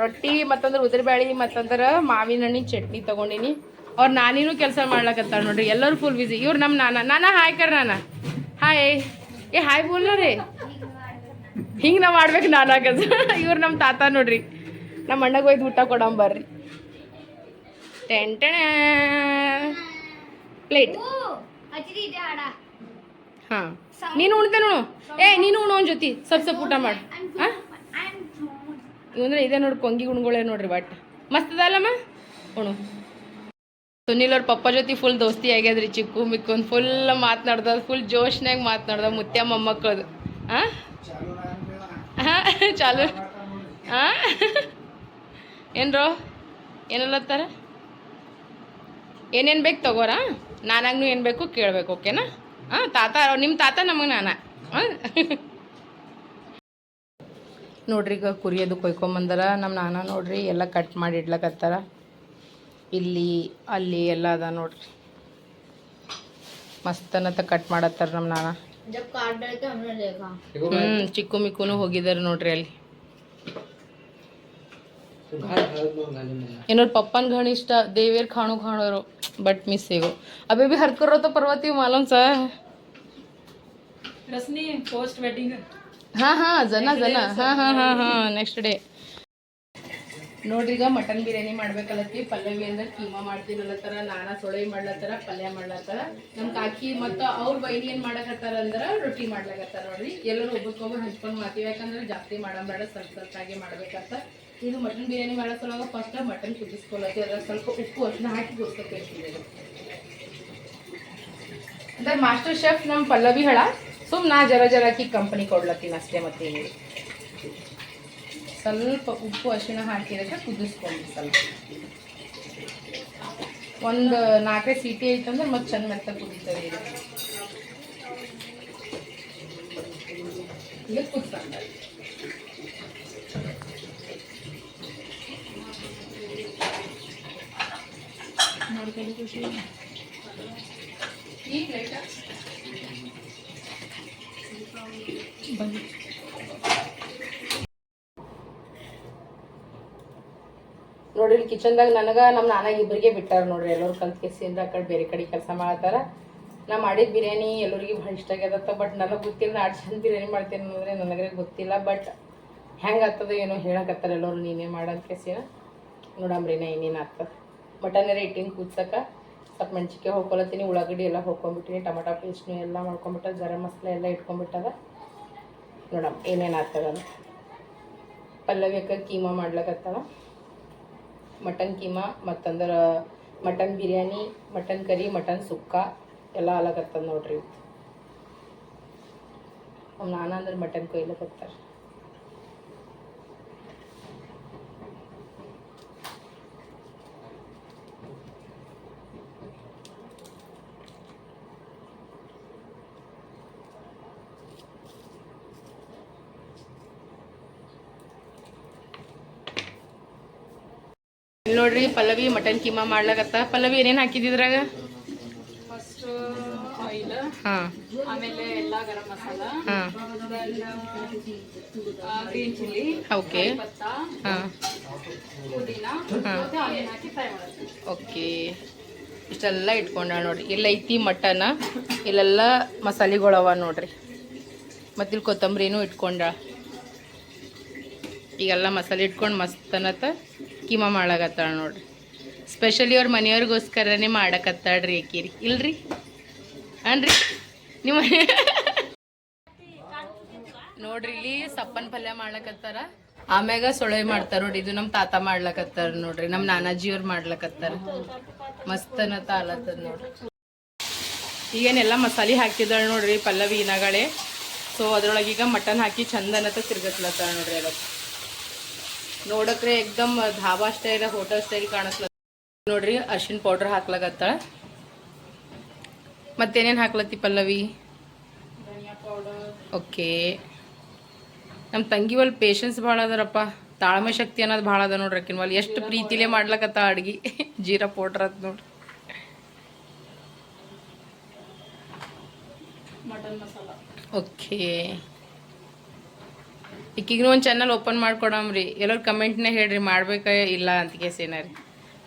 ರೊಟ್ಟಿ ಮತ್ತಂದ್ರ ಉದ್ರಬ್ಯಾಳಿ ಮತ್ತಂದ್ರ ಮಾವಿನ ಹಣ್ಣಿನ ಚಟ್ನಿ ತಗೊಂಡಿನಿ. ಅವ್ರ ನಾನೇನು ಕೆಲಸ ಮಾಡ್ಲಕತ್ತಾಳ ನೋಡ್ರಿ ಎಲ್ಲರೂ ಫುಲ್ ಬಿಸಿ ಇವ್ರು ನಮ್ಮ ನಾನ. ನಾನ ಹಾಯ್ ಕರ್ ನಾನ. ಹಾಯ್. ಏ ಹಾಯ್ ಬೋಲ್ಲ ರೀ. ಹಿಂಗೆ ನಾವು ಮಾಡ್ಬೇಕು ಕೆಲಸ. ಇವ್ರು ನಮ್ಮ ತಾತ ನೋಡ್ರಿ. ನಮ್ಮ ಅಣ್ಣಗೆ ಒಯ್ದು ಊಟ ಕೊಡಂಬರ್ರಿ ಟೆಂಟಣ ಪ್ಲೇಟ್. ಹಾಂ. ನೀನು ಉಣ್ತೇನೆ ಏ ನೀನು ಉಣ್ಣ ಒಂದ್ ಜೊತೆ. ಸ್ವಲ್ಪ ಸ್ವಲ್ಪ ಊಟ ಮಾಡಿ. ಹಾಂ? ಇವಂದ್ರೆ ಇದೆ ನೋಡಿ, ಕೊಂಗಿ ಗುಣಗಳೇ ನೋಡ್ರಿ ಬಟ್. ಮಸ್ತ್ ಅದಲ್ಲಮ್ಮ ಉಣು. ಸುನಿಲ್ ಅವ್ರ ಪಪ್ಪ ಜೊತೆ ಫುಲ್ ದೋಸ್ತಿ ಆಗ್ಯದ್ರಿ ಚಿಕ್ಕು ಮಿಕ್ಕೊಂದು ಫುಲ್ ಮಾತನಾಡ್ದ ಫುಲ್ ಜೋಶ್ನಾಗ ಮಾತನಾಡ್ದ ಮುತ್ಯ ಮೊಮ್ಮಕ್ಕಳದು. ಹಾಂ ಚಾಲು. ಹಾಂ ಏನ್ರೋ? ಏನಲ್ಲತ್ತಾರ ಏನೇನು ಬೇಕು ತಗೋರ? ನಾನಾಗ್ನು ಏನು ಬೇಕು ಕೇಳಬೇಕು, ಓಕೆನಾ? ಹಾಂ ತಾತ ನಿಮ್ಮ ತಾತ ನಮಗೆ ನಾನ? ಹಾಂ ನೋಡ್ರಿ ಈಗ ಕುರಿಯೋದು ಕೊಯ್ಕೊಂಬಂದಾರ ನಮ್ಮ ನಾನ ನೋಡ್ರಿ ಎಲ್ಲ ಕಟ್ ಮಾಡಿ ಇಡ್ಲಕತ್ತಾರ. ಇಲ್ಲಿ ಅಲ್ಲಿ ಎಲ್ಲ ಅದ ನೋಡ್ರಿ. ಮಸ್ತನತ ಕಟ್ ಮಾಡತ್ತಾರ ನಮ್ಮ ನಾನ. ಹ್ಞೂ ಚಿಕ್ಕು ಮಿಕ್ಕುನು ಹೋಗಿದಾರೆ ನೋಡ್ರಿ ಅಲ್ಲಿ. ಏನೋರ್ ಪಪ್ಪನ ಗಣಿಷ್ಟ ದೇವೇರ್ ಖಾಣು ಖಾಣೋರು ಬಟ್ ಮಿಸ್ ಸಿಗೋ ಅಬೇಬಿ ಬಿ ಪರ್ವತಿ ಮಾಲೂಮ್ ಸರ್ ರಸ್ನಿ ಪೋಸ್ಟ್ ವೆಡ್ಡಿಂಗ್ ಹಾಂ ಹಾ ಜನ ಜನ. ಹಾ ಹಾ ಹಾ ಹಾಂ ನೆಕ್ಸ್ಟ್ ಡೇ ನೋಡ್ರಿ ಈಗ ಮಟನ್ ಬಿರಿಯಾನಿ ಮಾಡ್ಬೇಕಲ್ಲತ್ತಿ ಪಲ್ಲವಿ ಅಂದ್ರೆ ಕೀಮಾ ಮಾಡ್ತೀನಲ್ಲತ್ತಾರ ನಾನಾ ಸೊಳೆ ಮಾಡ್ಲತ್ತರ ಪಲ್ಯ ಮಾಡ್ಲತ್ತಾರ. ನಮ್ ಕಾಕಿ ಮತ್ತ ಅವ್ರ ಬೈಲಿ ಏನ್ ಮಾಡಕತ್ತಾರ ಅಂದ್ರ ರೊಟ್ಟಿ ಮಾಡ್ಲಕತ್ತಾರ ನೋಡ್ರಿ. ಎಲ್ಲರೂ ಒಬ್ಬರಿಗೊಬ್ಬರು ಹಂಚ್ಕೊಂಡು ಮಾಡ್ತೀವಿ ಯಾಕಂದ್ರೆ ಜಾಸ್ತಿ ಮಾಡಬೇಡ ಸ್ವಲ್ಪ ಸ್ವಲ್ಪ ಆಗಿ ಮಾಡ್ಬೇಕಂತ. ಇದು ಮಟನ್ ಬಿರಿಯಾನಿ ಮಾಡೋ ಸಲುವಾಗ ಫಸ್ಟ್ ಮಟನ್ ಕುದಿಸ್ಕೊಳತ್ತಿ ಅದ್ರ ಸ್ವಲ್ಪ ಉಪ್ಪು ಅರ್ಶಿನ ಹಾಕಿ ಕುದಿಸ್ಕೊಬೇಕು ಅಂದ್ರೆ ಮಾಸ್ಟರ್ ಶೆಫ್ ನಮ್ಮ ಪಲ್ಲವಿ ಹಳ. ಸುಮ್ ನಾ ಜರ ಹಾಕಿ ಕಂಪನಿ ಕೊಡ್ಲತ್ತೀನಿ ಅಷ್ಟೇ ಮತ್ತೆ ಸ್ವಲ್ಪ ಉಪ್ಪು ಅರಿಶಿಣ ಹಾಕಿದಾಗ ಕುದಿಸ್ಕೊಂಡು ಸ್ವಲ್ಪ. ಒಂದು ನಾಲ್ಕೈದು ಸೀಟಿ ಐತಂದ್ರೆ ಮತ್ತೆ ಚಂದ ಮೆತ್ತ ಕುದೀತದೆ ಇದು ಕುದ್ಸಂಡ ಈ ಪ್ಲೇಟ ಬನ್ನಿ ನೋಡ್ರಿ, ಇಲ್ಲಿ ಕಿಚನ್ದಾಗ ನನಗೆ ನಮ್ಮ ನಾನಾಗ ಇಬ್ಬರಿಗೆ ಬಿಟ್ಟಾರ ನೋಡ್ರಿ. ಎಲ್ಲರೂ ಕಲ್ತ್ ಕೇಸಿಂದ ಆ ಕಡೆ ಬೇರೆ ಕಡೆ ಕೆಲಸ ಮಾಡತ್ತಾರ ನಾ ಮಾಡಿದ ಬಿರಿಯಾನಿ ಎಲ್ಲರಿಗೂ ಭಾಳ ಇಷ್ಟ ಆಗ್ಯದತ್ತ ಬಟ್ ನನಗೆ ಗೊತ್ತಿಲ್ಲ ನಾ ಚಂದ ಬಿರಿಯಾನಿ ಮಾಡ್ತೀನಿ ಅಂದರೆ ನನಗೆ ಗೊತ್ತಿಲ್ಲ ಬಟ್ ಹೆಂಗೆ ಆಗ್ತದ ಏನೋ ಹೇಳಕತ್ತಾರ ಎಲ್ಲರೂ, ನೀನೇ ಮಾಡೋದ್ ಕೆಸಿನ ನೋಡಂಬ್ರಿ ನಾ ಏನೇನು ಆಗ್ತದ. ಮಟನ್ ಇಟ್ಟಿನ ಕೂದ್ಸಕ. ಸ್ವಲ್ಪ ಮೆಣಸಿನ್ಕಾಯಿ ಹೊಕ್ಕೊಳತ್ತೀನಿ ಉಳ್ಳಾಗಡ್ಡಿ ಎಲ್ಲ ಹೊಕ್ಕೊಂಬಿಟ್ಟಿನಿ ಟೊಮೆಟೊ ಪೇಸ್ಟ್ನು ಎಲ್ಲ ಮಾಡ್ಕೊಂಬಿಟ್ಟ, ಗರಂ ಮಸಾಲೆ ಎಲ್ಲ ಇಟ್ಕೊಂಬಿಟ್ಟದ. ನೋಡಮ್ ಏನೇನು ಆಗ್ತದ ಅಂತ. ಕೀಮ ಮಾಡ್ಲಕತ್ತಾಳ. Mutton keema, ಮತ್ತಂದ್ರೆ mutton biryani, mutton curry, mutton sukka, ಎಲ್ಲ ಅಲಕತ್ತದ ನೋಡ್ರಿ ನಾನ ನಾನಂದ್ರೆ ಮಟನ್ ಕೊಯ್ಲಕತ್ತಾರ. ಇಲ್ಲಿ ನೋಡ್ರಿ ಪಲ್ಲವಿ ಮಟನ್ ಕೀಮಾ ಮಾಡ್ಲಾಗತ್ತ ಪಲ್ಲವಿ ಏನೇನು ಹಾಕಿದ್ರಾಗ ಫಸ್ಟ್ ಆಯಿಲ್ ಹಾಂ. ಆಮೇಲೆ ಎಲ್ಲ ಗರಂ ಮಸಾಲ ಹಾಂ. ಗ್ರೀನ್ ಚಿಲ್ಲಿ ಓಕೆ ಹಾಂ. ಪುದೀನ ಹಾಂ. ಮತ್ತೆ ಆನಿಯನ್ ಹಾಕಿ ಫ್ರೈ ಮಾಡೋದು. ಓಕೆ ಇಷ್ಟೆಲ್ಲ ಇಟ್ಕೊಂಡ ನೋಡ್ರಿ. ಇಲ್ಲ ಐತಿ ಮಟನ್. ಇಲ್ಲೆಲ್ಲ ಮಸಾಲೆಗಳವ ನೋಡ್ರಿ. ಮತ್ತು ಇಲ್ಲಿ ಕೊತ್ತಂಬರಿನೂ ಇಟ್ಕೊಂಡ ಈಗೆಲ್ಲ ಮಸಾಲೆ ಇಟ್ಕೊಂಡು ಮಸ್ತ್ ಅನ್ನತ್ತ. ಕೀಮಾ ಮಾಡಕತ್ತಾಳ ನೋಡ್ರಿ. ಸ್ಪೆಷಲಿ ಅವ್ರ ಮನೆಯವ್ರಿಗೋಸ್ಕರನೇ ಮಾಡಕತ್ತಾಳ್ರಿ ಏಕಿರಿ ಇಲ್ರಿ? ಅನ್ರಿ? ನಿಮ್ಮ ನೋಡ್ರಿ, ಇಲ್ಲಿ ಸಪ್ಪನ್ ಪಲ್ಯ ಮಾಡ್ಲಕತ್ತಾರ ಆಮ್ಯಾಗ ಸೊಳೆ ಮಾಡ್ತಾರ ನೋಡ್ರಿ. ಇದು ನಮ್ಮ ತಾತ ಮಾಡ್ಲಕತ್ತಾರ ನೋಡ್ರಿ. ನಮ್ಮ ನಾನಾಜಿಯವ್ರು ಮಾಡ್ಲಕತ್ತಾರ. ಮಸ್ತ್ ಅನ್ನತ್ತ ಆಲತ್ತದ ನೋಡ್ರಿ. ಈಗೇನೆಲ್ಲ ಮಸಾಲೆ ಹಾಕಿದಾಳ ನೋಡ್ರಿ ಪಲ್ಲವಿ, ಇನಗಳೇ. ಸೊ ಅದ್ರೊಳಗೀಗ ಮಟನ್ ಹಾಕಿ ಚಂದ ಅನ್ನತ್ತ ತಿರ್ಗಸ್ಲತ್ತಾಳ ನೋಡ್ರಿ ಅದಕ್ಕೆ ನೋಡಕ್ರೆ ಎಕ್ದಮ್ ಧಾಬಾ ಸ್ಟೈಲ್ ಹೋಟೆಲ್ ಸ್ಟೈಲ್ ಕಾಣಿಸ್ಲ ನೋಡ್ರಿ ಅರ್ಶಿನ ಪೌಡರ್ ಹಾಕ್ಲಾಗತ್ತ. ಮತ್ತೇನೇನು ಹಾಕ್ಲತ್ತಿ ಪಲ್ಲವಿ? ಓಕೆ. ನಮ್ಮ ತಂಗಿ ಒಲ್ ಪೇಷನ್ಸ್ ಭಾಳ ಅದರಪ್ಪ. ತಾಳ್ಮೆ ಶಕ್ತಿ ಅನ್ನೋದು ಭಾಳ ಅದ ನೋಡ್ರಿ ಅಕ್ಕಿನ ಒಲ್ ಎಷ್ಟು ಪ್ರೀತಿಲೆ ಮಾಡ್ಲಕತ್ತ ಅಡ್ಗಿ. ಜೀರಾ ಪೌಡ್ರ್ ಅದ್ ನೋಡ್ರಿ. ಮಟನ್ ಮಸಾಲ. ಓಕೆ. ಈಕಿಗೂ ಒಂದು ಚಾನಲ್ ಓಪನ್ ಮಾಡ್ಕೊಡಮ್ರಿ. ಎಲ್ಲರೂ ಕಮೆಂಟ್ನೇ ಹೇಳ್ರಿ, ಮಾಡ್ಬೇಕ ಇಲ್ಲ ಅಂತ ಕೇಸ್ ಏನಾರಿ.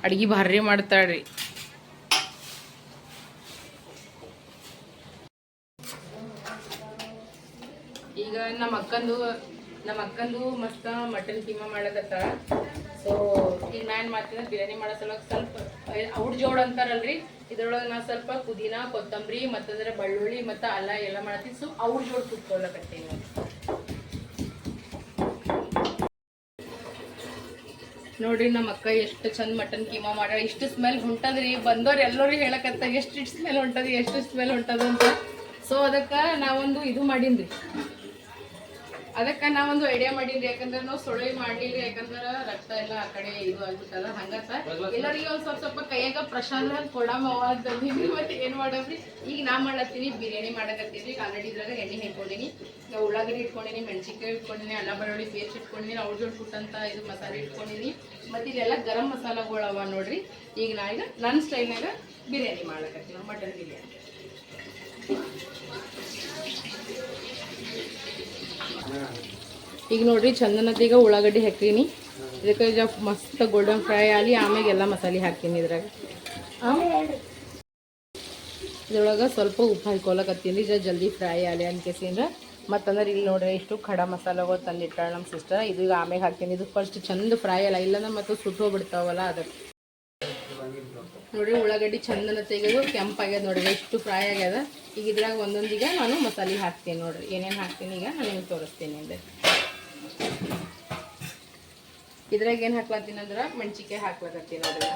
ಅಡುಗೆ ಭಾರಿ ಮಾಡ್ತಾಳ್ರಿ. ಈಗ ನಮ್ಮ ಅಕ್ಕಂದು ನಮ್ಮ ಅಕ್ಕಂದು ಮಸ್ತ ಮಟನ್ ಕೀಮಾ ಮಾಡಕತ್ತ ಸೊ ಈಗ ನಾನು ಮಾಡ್ತೀನಿ ಬಿರಿಯಾನಿ ಮಾಡೋ ಸಲುವಾಗಿ ಸ್ವಲ್ಪ ಔಟ್ ಜೋಡ್ ಅಂತಾರಲ್ರಿ. ಇದ್ರೊಳಗೆ ನಾ ಸ್ವಲ್ಪ ಪುದೀನ, ಕೊತ್ತಂಬರಿ ಮತ್ತಂದ್ರೆ ಬೆಳ್ಳುಳ್ಳಿ ಮತ್ತು ಅಲ್ಲ ಎಲ್ಲ ಮಾಡ್ತೀನಿ ಸೊ ಔಟ್ ಜೋಡ್ ಕುತ್ಕೊಳ್ಳಕತ್ತೀನಿ ನೋಡ್ರಿ ನಮ್ಮ ಅಕ್ಕ ಎಷ್ಟು ಚಂದ ಮಟನ್ ಕೀಮಾ ಮಾಡ ಇಷ್ಟು ಸ್ಮೆಲ್ ಹೊಂಟದ್ರಿ. ಬಂದವ್ರು ಎಲ್ಲರೂ ಹೇಳಕತ್ತ, ಎಷ್ಟು ಸ್ಮೆಲ್ ಹೊಂಟದ ಎಷ್ಟು ಸ್ಮೆಲ್ ಹೊಂಟದ ಅಂತ. ಸೊ ಅದಕ್ಕೆ ನಾವೊಂದು ಇದು ಮಾಡೀನ್ರಿ. ಅದಕ್ಕೆ ಒಂದು ಐಡಿಯಾ ಮಾಡಿದ್ರಿ ಯಾಕಂದ್ರೆ ನಾವು ಸೊಳ್ಳೆ ಮಾಡ್ಲಿಲ್ಲ ಯಾಕಂದ್ರೆ ರಕ್ತ ಎಲ್ಲ ಆ ಕಡೆ ಇದು ಆಗ್ಬಿಟ್ಟದ ಸರ್ ಎಲ್ಲರಿಗೆ ಒಂದ್ ಸ್ವಲ್ಪ ಸ್ವಲ್ಪ ಕೈಯಾಗ ಪ್ರಶಾಂತ ಕೊಡಮ್ಮ ಬಂದಿದ್ವಿ ಮತ್ತೆ ಏನ್ ಮಾಡಬ್ರಿ ಈಗ ನಾ ಮಾಡತ್ತೀನಿ, ಬಿರಿಯಾನಿ ಮಾಡಕತ್ತೀವಿ ಆಲ್ರೆಡಿ ಇದ್ರಾಗ ಎಣ್ಣೆ ಹಿಡ್ಕೊಂಡಿನಿ ನಾವು ಉಳ್ಳಾಗಡ್ಡಿ ಇಟ್ಕೊಂಡಿನಿ, ಮೆಣಸಿನ್ಕಾಯಿ ಇಟ್ಕೊಂಡಿನಿ ಅಲ್ಲ ಬೆಳ್ಳುಳ್ಳಿ ಪೇಸ್ಟ್ ಇಟ್ಕೊಂಡಿನಿ, ಅವ್ರ ಜೋಡಿ ಕುಟ್ಟಂತ ಇದು ಮಸಾಲೆ ಇಟ್ಕೊಂಡಿನಿ, ಮತ್ತೆ ಇಲ್ಲೆಲ್ಲ ಗರಂ ಮಸಾಲಗಳು ಅವ ನೋಡ್ರಿ. ಈಗ ನಾ ಈಗ ನನ್ನ ಸ್ಟೈಲ್ನಾಗ ಬಿರಿಯಾನಿ ಮಾಡಕತ್ತೀನಿ, ಮಟನ್ ಬಿರಿಯಾನಿ. ಈಗ ನೋಡ್ರಿ ಚಂದನದೀಗ ಉಳ್ಳಾಗಡ್ಡಿ ಹಾಕೀನಿ ಇದಕ್ಕೆ ಈಗ ಮಸ್ತ್ ಗೋಲ್ಡನ್ ಫ್ರೈ ಆಗಲಿ ಆಮೇಲೆ ಎಲ್ಲ ಮಸಾಲೆ ಹಾಕ್ತೀನಿ ಇದ್ರಾಗ. ಇದ್ರೊಳಗೆ ಸ್ವಲ್ಪ ಉಪ್ಪು ಹಾಕೊಳಕತ್ತೀನಿ ಈಗ ಜಲ್ದಿ ಫ್ರೈ ಆಲಿ ಅನ್ಕೇಸಿಂದ್ರ ಮತ್ತಂದ್ರೆ ಇಲ್ಲಿ ನೋಡ್ರಿ ಇಷ್ಟು ಖಡ ಮಸಾಲೆಗಳು ತಂದಿಟ್ಟಾಳೆ ನಮ್ಮ ಸಿಸ್ಟರ್ ಇದು ಆಮೇಲೆ ಹಾಕ್ತೀನಿ. ಇದು ಫಸ್ಟ್ ಚಂದ ಫ್ರೈ ಅಲ್ಲ, ಇಲ್ಲಂದ್ರೆ ಮತ್ತು ಸುಟ್ಟು ಹೋಗ್ಬಿಡ್ತಾವಲ್ಲ ಅದಕ್ಕೆ. ನೋಡ್ರಿ, ಉಳ್ಳಾಗಡ್ಡಿ ಚಂದನ ತೆಗೆದು ಕೆಂಪಾಗ್ಯದ ನೋಡ್ರಿ, ಎಷ್ಟು ಫ್ರೈ ಆಗ್ಯದ. ಈಗ ಇದ್ರಾಗ ಒಂದೊಂದಿಗೆ ನಾನು ಮಸಾಲೆ ಹಾಕ್ತೀನಿ ನೋಡ್ರಿ, ಏನೇನು ಹಾಕ್ತೀನಿ ಈಗ ನಾನು ನಿಮ್ಗೆ ತೋರಿಸ್ತೀನಿ ಅಂದ್ರೆ. ಇದ್ರಾಗ ಏನು ಹಾಕ್ಲತ್ತೀನಿ ಅಂದ್ರೆ ಮೆಣಸಿಕಾಯಿ ಹಾಕ್ಲಕತ್ತೀನಿ ನೋಡ್ರಿ.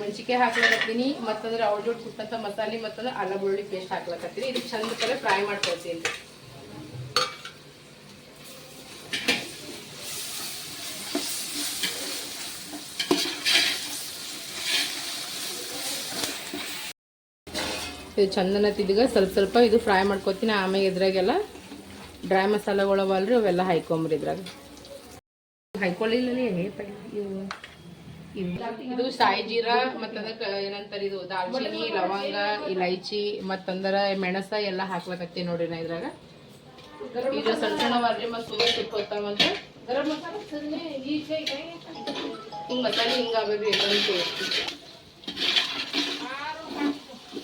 ಮೆಣಸಿಕಾಯಿ ಹಾಕ್ಲಕತ್ತೀನಿ, ಮತ್ತಂದ್ರೆ ಅವ್ರ ಜೋಡಿ ಕುಟ್ಟಂತ ಮಸಾಲೆ ಮತ್ತಂದ್ರೆ ಅಲ್ಲ ಬೆಳ್ಳುಳ್ಳಿ ಪೇಸ್ಟ್ ಹಾಕ್ಲಕತ್ತೀನಿ. ಇದು ಚಂದ ಫ್ರೈ ಮಾಡ್ಕೊಳ್ತೀನಿ. ಇದು ಚಂದನ ತಿದ್ದಿಗ ಸ್ವಲ್ಪ ಸ್ವಲ್ಪ ಇದು ಫ್ರೈ ಮಾಡ್ಕೊತೀನಿ. ಆಮೇಲೆ ಇದ್ರಾಗೆಲ್ಲ ಡ್ರೈ ಮಸಾಲೆಗಳು ಅವಲ್ರಿ ಅವೆಲ್ಲ ಹಾಯ್ಕೊಂಬ್ರಿ ಇದ್ರಾಗ. ಇವು. ಇವು- ಇದು ಸಾಯಿ ಜೀರಾ ಮತ್ತು ಅದಕ್ಕೆ ಏನಂತಾರೆ ಇದು ದಾಲ್ಚಿನ್ನಿ ಲವಂಗ ಇಲೈಚಿ ಮತ್ತಂದ್ರೆ ಮೆಣಸ ಎಲ್ಲ ಹಾಕ್ಲಕತ್ತಿ ನೋಡ್ರಿ ನಾ ಇದ್ರಾಗ. ಈಗ ಸಣ್ಣ ಸಣ್ಣವಲ್ರಿ ಮತ್ತು ಸುಮ್ಮನೆ ಸುಟ್ಟೋತಾವಂತ ಗರಂ ಮಸಾಲ ಸುಮ್ಮನೆ ಹಿಂಗೆ ಮಸಾಲೆ ಹಿಂಗೆ ಎಲ್ಲ ಎಲ್ಲರೂ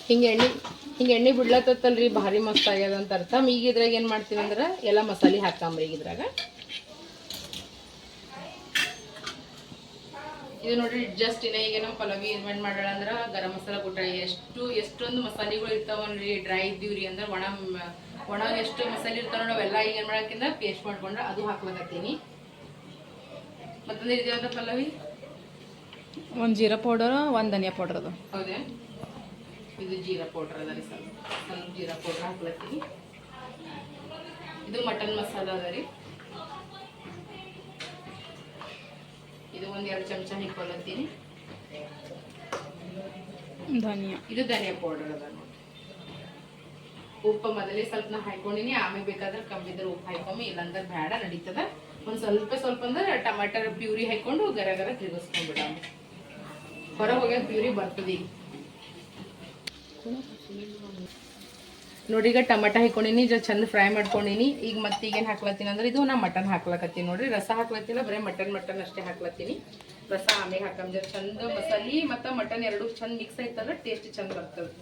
ಹಿಂಗೆ ಎಣ್ಣೆ ಹಿಂಗೆ ಎಣ್ಣೆ ಬಿಡ್ಲತ್ತಲ್ರಿ ಭಾರಿ ಮಸ್ತ್ ಆಗ್ಯದ ಅಂತ ಅರ್ಥ. ಈಗ ಇದ್ರಾಗ ಏನು ಮಾಡ್ತೀನಿ ಅಂದ್ರೆ ಎಲ್ಲ ಮಸಾಲೆ ಹಾಕಂಬ್ರಿ ಈಗ ಇದ್ರಾಗ. ಇದು ನೋಡ್ರಿ ಜಸ್ಟ್ ಇನ್ನ ಈಗ ನಮ್ಮ ಪಲಾವಿ ಏನು ಮಾಡೋಣ ಅಂದ್ರೆ ಗರಂ ಮಸಾಲ ಕೊಟ್ಟ ಎಷ್ಟು ಎಷ್ಟೊಂದು ಮಸಾಲೆಗಳು ಇರ್ತಾವನ್ರಿ ಡ್ರೈ ಇದ್ದೀವ್ರಿ ಅಂದ್ರೆ ಒಣ ಒಣ ಎಷ್ಟು ಮಸಾಲೆ ಇರ್ತಾವ ನೋಡಿ ಅವೆಲ್ಲ ಈಗ ಏನು ಮಾಡಕ್ಕಿಂತ ಪೇಸ್ಟ್ ಮಾಡ್ಕೊಂಡ್ರೆ ಅದು ಹಾಕ್ಲಕತ್ತೀನಿ ಮತ್ತೊಂದು ಇದೆಯಂತ ಪಲಾವಿ ಒಂದು ಜೀರಾ ಪೌಡರ್ ಒಂದು ಧನಿಯಾ ಪೌಡರ್ ಅದು. ಹೌದೇ ಇದು ಜೀರಾ ಪೌಡ್ರ್ ಅದ ರೀ ಸ್ವಲ್ಪ ಸ್ವಲ್ಪ ಜೀರಾ ಪೌಡ್ರ್ ಹಾಕ್ಲತ್ತೀನಿ. ಇದು ಮಟನ್ ಮಸಾಲ ಅದ ರೀ. ಇದು ಒಂದು ಎರಡು ಚಮಚ ಹಿಕ್ಕೊಳ್ಳತ್ತೀನಿ ಧನಿಯಾ. ಇದು ಧನಿಯಾ ಪೌಡರ್ ಅದ ಉಪ್ಪು ಮೊದಲೇ ಸ್ವಲ್ಪ ನಾ ಹಾಕೊಂಡಿನಿ ಆಮೇಲೆ ಬೇಕಾದ್ರೆ ಕಮ್ಮಿದ್ರೆ ಉಪ್ಪು ಹಾಕೊಂಬಿ ಇಲ್ಲಾಂದ್ರೆ ಬೇಡ ನಡೀತದ. ಒಂದು ಸ್ವಲ್ಪ ಸ್ವಲ್ಪ ಅಂದ್ರೆ ಟಮಾಟರ್ ಪ್ಯೂರಿ ಹಾಕೊಂಡು ಗರ ಗರ ತಿರುಗಿಸ್ಕೊಂಡ್ಬಿಡ ಹೊರಗೆ ಹೋಗ್ಯಾಗ ಪ್ಯೂರಿ ಬರ್ತದೆ. ನೋಡಿ ಈಗ ಟಮಾಟ ಹಾಕೊಂಡಿನಿ ಜೊ ಚಂದ ಫ್ರೈ ಮಾಡ್ಕೊಂಡಿನಿ. ಈಗ ಮತ್ತೆ ಈಗೇನು ಹಾಕ್ಲತ್ತೀನಿ ಅಂದ್ರೆ ಇದು ನಾ ಮಟನ್ ಹಾಕ್ಲಕತ್ತೀನಿ ನೋಡ್ರಿ. ರಸ ಹಾಕ್ಲತ್ತಿಲ್ಲ ಬರೀ ಮಟನ್ ಮಟನ್ ಅಷ್ಟೇ ಹಾಕ್ಲತ್ತೀನಿ. ರಸ ಆಮೇಲೆ ಹಾಕಮ್ ಜರ ಚಂದ ಮಸಾಲಿ ಮತ್ತು ಮಟನ್ ಎರಡು ಚಂದ ಮಿಕ್ಸ್ ಆಯ್ತಂದ್ರೆ ಟೇಸ್ಟ್ ಚಂದ ಬರ್ತದೆ.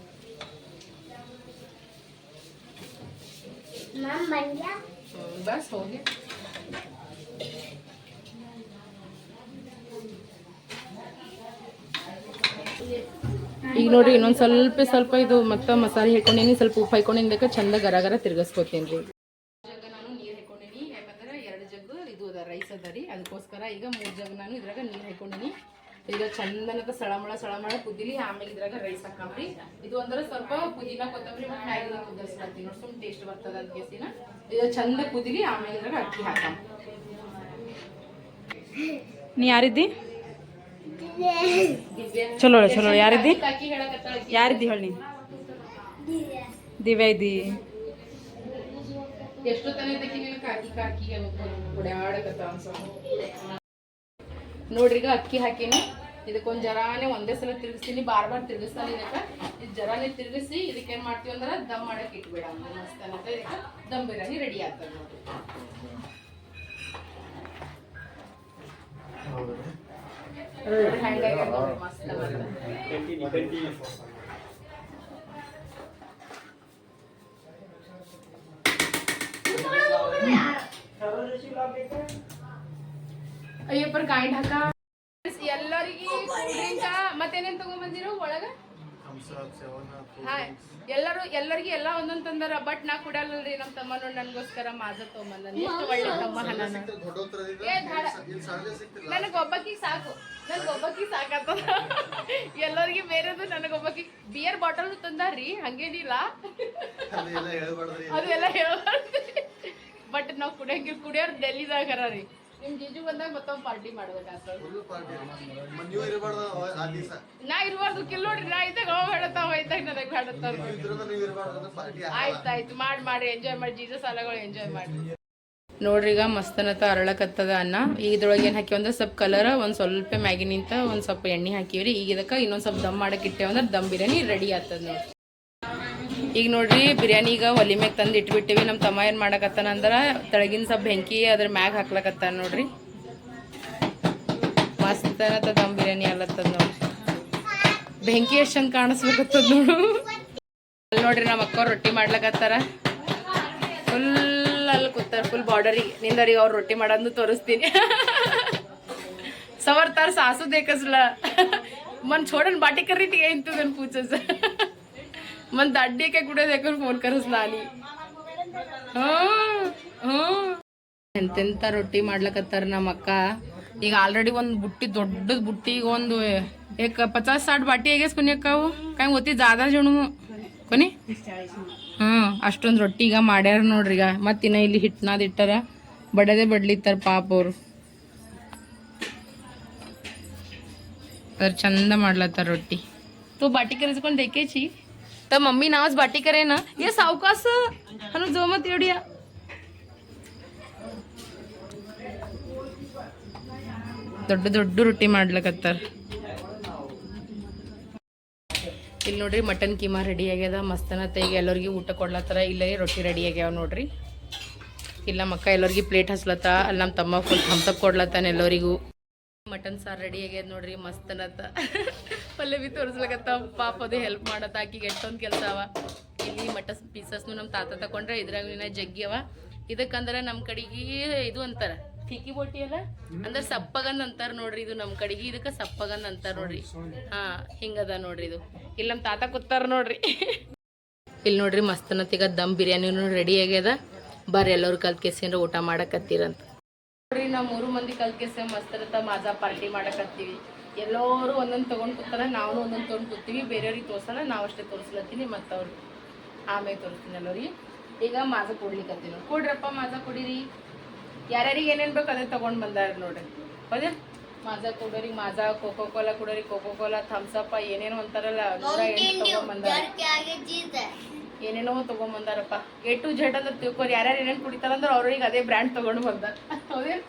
ಬಸ್ ಹೋಗಿ ಈಗ ನೋಡ್ರಿ, ಇನ್ನೊಂದ್ ಸ್ವಲ್ಪ ಸ್ವಲ್ಪ ಇದು ಮತ್ತೆ ಮಸಾಲೆ ಹಿಡ್ಕೊಂಡೀನಿ, ಸ್ವಲ್ಪ ಉಪ್ಪು ಹಾಕೊಂಡಿದ್ದಕ್ಕೆ ಚಂದ ಗರ ಗರ ತಿರ್ಗಿಸ್ಕೊತೀನಿ ರೀ ನಾನು ನೀರು ಹಾಕೊಂಡಿನಿ ಯಾಕಂದ್ರೆ ಎರಡು ಜಗ್ ಇದು ಅದ ರೈಸ್ ಅದ ರೀ ಅದಕ್ಕೋಸ್ಕರ ಈಗ ಮೂರು ಜಗ್ ನಾನು ಇದ್ರಾಗ ನೀರು ಹಾಕೊಂಡಿನಿ ಈಗ ಚಂದನಕ ಸಳಮಳ ಸಳಮಳ ಕುದಿಲಿ, ಆಮೇಲೆ ಇದ್ರಾಗ ರೈಸ್ ಹಾಕಂಬ್ರಿ ಇದು ಅಂದ್ರೆ ಸ್ವಲ್ಪ ಪುದೀನ, ಕೊತ್ತಂಬರಿ ಮತ್ತೆ ಮ್ಯಾಗಿನ ಕುದಿಸ್ಲತ್ತೀನಿ ನೋಡಿ ಸುಮ್ ಟೇಸ್ಟ್ ಬರ್ತದ ಅಂತ ಕೇಸಿನ ಇದು ಚಂದ ಕುದಿಲಿ, ಆಮೇಲೆ ಇದ್ರಾಗ ಅಕ್ಕಿ ಹಾಕಂ ನೀ ಯಾರಿದ್ದಿ? ಚಲೋ ಚಲೋ ಯಾರಿದ್ದಿ. ಯಾರಿದ್ದಿ ಹೇಳಿ ನೀ ದಿವ್ಯಾ ಇದ್ದಿ. ನೋಡ್ರಿ ಈಗ ಅಕ್ಕಿ ಹಾಕಿನಿ. ಇದಕ್ಕೊಂದ್ ಜರಾನೇ ಒಂದೇ ಸಲ ತಿರ್ಗಿಸ್ತೀನಿ. ಬಾರ್ ಬಾರ್ ತಿರ್ಗಿಸ್ತಾನೆ ಇದಕ್ಕೆ ಇದು ಜರಾನೆ ತಿರ್ಗಿಸಿ ಇದಕ್ಕೆ ಏನ್ ಮಾಡ್ತೀವಿ ಅಂದ್ರೆ ದಮ್ ಮಾಡಕ್ ಇಟ್ಬೇಡ. ಮಸ್ತ್ ಅನ್ನತ್ತೆ ಇದಕ್ಕೆ. ದಮ್ ಬಿರಿಯಾನಿ ರೆಡಿ ಆಗ್ತದೆ ನೋಡ್ರಿ ನೋಡ್ರಿ ಹೆಂಗಾಗ್ಯದ ನೋಡ್ರಿ, ಮಸ್ತ್ ಅನ್ನತ್ತೆ. ಅಯ್ಯಪ್ಪರ್ ಕಾಯಿಂಡ್ ಹಾಕ ಎಲ್ಲರಿಗೆ ಡ್ರಿಂಕ ಮತ್ತೇನೇನ್ ತಗೊಂಬಂದಿರೋ ಒಳಗ ಹಾ ಎಲ್ಲರೂ ಎಲ್ಲರಿಗೆ ಎಲ್ಲ ಒಂದೊಂದು ತಂದಾರ ಬಟ್ ನಾ ಕೊಡಲ್ಲರಿ ನಮ್ಮ ತಮ್ಮ ನೋಡಿ ನನಗೋಸ್ಕರ ಮಾಜ ತಮ್ಮನ ಎಷ್ಟು ಒಳ್ಳೆ ತಮ್ಮ ಒಬ್ಬಕ್ಕಿ ಸಾಕು. ನನಗೆ ಒಬ್ಬಕ್ಕಿ ಸಾಕತ್ತದ. ಎಲ್ಲರಿಗೆ ಬೇರೆದು ನನಗೆ ಒಬ್ಬಕ್ಕಿ ಬಿಯರ್ ಬಾಟಲ್ ತಂದಾರ್ರಿ ಹಂಗೇನಿಲ್ಲ. ಅದು ಎಲ್ಲ ಹೇಳ್ಬಾರ್ದು ಬಟ್ ನಾವು ಕುಡಿಯಂಗಿಲ್ಲ ಕುಡಿಯೋರು ಡೆಲ್ಲಿದಾಗ ರೀ. ನಿಮ್ ಜೀಜು ಬಂದಾಗ ಮತ್ತೊಂದ್ ಪಾರ್ಟಿ ಮಾಡ್ಬೇಕಾಗ್ತದ ನಾ ಇರ್ಬಾರ್ದು ಕಿಲ್ ನೋಡ್ರಿ ನಾ ಇದ್ದಾಗ ಅವ ಹೇಳತ್ತಾವ ಇದ್ದಾಗ ನನಗ್ ಹೇಳತ್ತಾರ ಆಯ್ತಾಯ್ತು ಮಾಡಿ ಮಾಡಿ ಎಂಜಾಯ್ ಮಾಡಿ ಜೀಜ ಸಾಲಗಳು ಎಂಜಾಯ್ ಮಾಡಿ. ನೋಡ್ರಿ ಈಗ ಮಸ್ತನತ ಅರಳಕತ್ತದ ಅನ್ನ. ಈಗ ಇದ್ರೊಳಗೆ ಏನು ಹಾಕಿವಿ ಅಂದ್ರೆ ಸ್ವಲ್ಪ ಕಲರ್ ಒಂದು ಸ್ವಲ್ಪ ಮ್ಯಾಗಿನಿಂತ ಒಂದು ಸ್ವಲ್ಪ ಎಣ್ಣೆ ಹಾಕಿವ್ರಿ. ಈಗ ಇದಕ್ಕೆ ಇನ್ನೊಂದು ಸ್ವಲ್ಪ ದಮ್ ಮಾಡಕ್ಕೆ ಇಟ್ಟೇವೆ ಅಂದ್ರೆ ದಮ್ ಬಿರಿಯಾನಿ ರೆಡಿ ಆಗ್ತದೆ ನೋಡ್ರಿ. ಈಗ ನೋಡ್ರಿ, ಬಿರಿಯಾನಿ ಈಗ ಒಲಿ ಮ್ಯಾಗ ತಂದು ಇಟ್ಬಿಟ್ಟಿವಿ. ನಮ್ಮ ತಮ್ಮ ಏನು ಮಾಡಕತ್ತಾನ ಅಂದ್ರೆ, ತೆಳಗಿನ ಸ್ವಲ್ಪ ಬೆಂಕಿ ಅದ್ರ ಮ್ಯಾಗ ಹಾಕ್ಲಕತ್ತಾನ ನೋಡ್ರಿ. ಮಸ್ತ್ ಅನ್ನತ್ತದ ನಮ್ಮ ಬಿರಿಯಾನಿ ಅಲ್ಲತ್ತದ ನೋಡ್ರಿ. ಬೆಂಕಿ ಎಷ್ಟು ಚಂದ ಕಾಣಿಸ್ಬೇಕತ್ತದ ನೋಡು. ಅಲ್ಲಿ ನೋಡ್ರಿ ನಮ್ಮ ಅಕ್ಕ ರೊಟ್ಟಿ ಮಾಡ್ಲಕತ್ತಾರ. ಫುಲ್ ಅಲ್ಲಿ ಕೂತಾರ, ಫುಲ್ ಬಾರ್ಡರಿಗೆ ನಿಂದರಿಗೆ ಅವ್ರು ರೊಟ್ಟಿ ಮಾಡಂದು ತೋರಿಸ್ತೀನಿ. ಸವರ್ತಾರ ಸಾಸು ದೇಕಸ್ಲ ಮನ್ ಛೋಡನ್ ಬಾಟಿ ಕರ್ರಿಟಿಗೆ ಇಂತು ನನ್ मग दाड्डी काय कुठे देखून फोन करत ಎಂತೆಂತ ರೊಟ್ಟಿ ಮಾಡ್ಲಕತ್ತಾರ ನಮ್ಮ ಅಕ್ಕ ಈಗ ಆಲ್ರೆಡಿ ಒಂದು ಬುಟ್ಟಿ ದೊಡ್ಡದ ಬುಟ್ಟಿ ಈಗ ಒಂದು ಏಕ ಪಚಾಸ್ ಸಾಟ್ ಬಾಟಿ ಆಗ್ಯಾಸ್ ಕೊನೆ ಅಕ್ಕವು ಕಾಯಿ ಒತ್ತಿ ಜಾದ ಜುಣುಮು ಕೊನೆ ಹ್ಞೂ ಅಷ್ಟೊಂದು ರೊಟ್ಟಿ ಈಗ ಮಾಡ್ಯಾರ ನೋಡ್ರಿ ಈಗ ಮತ್ತಿನ್ನ ಇಲ್ಲಿ ಹಿಟ್ಟನಾದ ಇಟ್ಟಾರ ಬಡದೆ ಬಡ್ಲಿತ್ತಾರ ಪಾಪ ಅವ್ರು ಅದ್ರ ಚಂದ ಮಾಡ್ಲತ್ತಾರ ರೊಟ್ಟಿ ತೂ ಬಾಟಿ ಕರೆಸ್ಕೊಂಡು ದೇಖೇಚಿ तर मम्मी नावच बाटी करे ना ये सावकास हनु जोमत एवढ्या ದೊಡ್ಡ ದೊಡ್ಡ ರೊಟ್ಟಿ ಮಾಡ್ಲಕತ್ತಾರ ಇಲ್ಲಿ ನೋಡ್ರಿ ಮಟನ್ ಕೀಮಾ ರೆಡಿ ಆಗ್ಯದ ಮಸ್ತನತ್ತ ಈಗ ಎಲ್ಲರಿಗೆ ಊಟ ಕೊಡ್ಲತ್ತಾರ ಇಲ್ಲೇ ರೊಟ್ಟಿ ರೆಡಿ ಆಗ್ಯಾವ ನೋಡ್ರಿ ಇಲ್ಲ ಮಕ್ಕ ಎಲ್ಲರಿಗೆ ಪ್ಲೇಟ್ ಹಸ್ಲತ್ತ ಅಲ್ಲಿ ನಮ್ಮ ತಮ್ಮ ಫುಲ್ ಥಮ್ಸಪ್ ಕೊಡ್ಲತ್ತಾನ ಎಲ್ಲರಿಗೂ ಮಟನ್ ಸಾರು ರೆಡಿ ಆಗ್ಯದ ನೋಡ್ರಿ ಮಸ್ತ್ ಬಿ ತೋರಿಸ್ಲಕತ್ತ. ಪಾಪ ಅದು ಹೆಲ್ಪ್ ಮಾಡತ್ತ. ಆಕಿಗೆ ಎಷ್ಟೊಂದು ಕೆಲಸ ಅವ. ಇಲ್ಲಿ ಮಟಸ್ ಪೀಸಸ್ನು ನಮ್ಮ ತಾತ ತಕೊಂಡ್ರೆ ಇದ್ರಾಗ ಜಗ್ಗಿ ಅವ. ಇದಕ್ಕಂದ್ರೆ ನಮ್ಮ ಕಡೆಗೆ ಇದು ಅಂತಾರ. ಫಿಕ್ಕಿ ಬೋಟಿ ಅಲ್ಲ? ಅಂದ್ರೆ ಸಪ್ಪಗಂದ್ ಅಂತಾರ ನೋಡ್ರಿ ಇದು ನಮ್ಮ ಕಡೆಗೆ. ಇದಕ್ಕೆ ಸಪ್ಪಗಂದ್ ಅಂತಾರ ನೋಡ್ರಿ. ಹಾ ಹಿಂಗದ ನೋಡ್ರಿ ಇದು. ಇಲ್ಲಿ ನಮ್ಮ ತಾತ ಕೂತಾರ ನೋಡ್ರಿ. ಇಲ್ಲಿ ನೋಡ್ರಿ ಮಸ್ತನತ್ತೀಗ ದಮ್ ಬಿರಿಯಾನಿ ರೆಡಿ ಆಗ್ಯದ. ಬರ್ರಿ ಎಲ್ಲರೂ ಕಲ್ತ್ಕೆಸಿಂದ್ರ ಊಟ ಮಾಡಕತ್ತೀರಂತ. ನೋಡ್ರಿ ನಾವು ಮೂರು ಮಂದಿ ಕಲ್ತ್ಕೆಸ ಮಸ್ತರತ ಮಾಜಾ ಪಾರ್ಟಿ ಮಾಡಕತ್ತೀವಿ. ಎಲ್ಲರೂ ಒಂದೊಂದು ತೊಗೊಂಡು ಕೂತಾರ ನಾವು ಒಂದೊಂದು ತೊಗೊಂಡು ಕೂತೀವಿ. ಬೇರೆಯವ್ರಿಗೆ ತೋರ್ಸಲ್ಲ ನಾವು ಅಷ್ಟೇ ತೋರಿಸ್ಲತ್ತೀನಿ ಮತ್ತು ಅವ್ರು ಆಮೇಲೆ ತೋರಿಸ್ತೀನಿ ಎಲ್ಲರಿಗೆ ಈಗ ಮಾಜ ಕೊಡ್ಲಿಕ್ಕತ್ತೀನಿ ಕೊಡ್ರಪ್ಪ ಮಾಜ ಕೊಡಿರಿ. ಯಾರ್ಯಾರಿಗೆ ಏನೇನು ಬೇಕು ಅದೇ ತೊಗೊಂಡು ಬಂದಾರ ನೋಡ್ರಿ. ಹೌದಾ? ಮಾಜಾ ಕೊಡೋರಿಗೆ ಮಾಜಾ ಕೋಕೋ ಕೋಲಾ ಕೊಡೋರಿ ಕೋಕೋ ಕೋಲಾ ಥಮ್ಸಪ್ಪ ಏನೇನು ಅಂತಾರಲ್ಲ ನೂರ ಎಂಟು ತೊಗೊಂಡ್ ಬಂದಾರ. ಏನೇನೋ ತೊಗೊಂಬಂದಾರಪ್ಪ ಎ ಟು ಜೆಡ್ ಅಂದ್ರೆ ತಿಳ್ಕೊರಿ. ಯಾರ್ಯಾರು ಏನೇನು ಕುಡಿತಾರಂದ್ರೆ ಅವ್ರಿಗೆ ಅದೇ ಬ್ರ್ಯಾಂಡ್ ತೊಗೊಂಡು ಬಂದಾರ. ಹೌದೇನು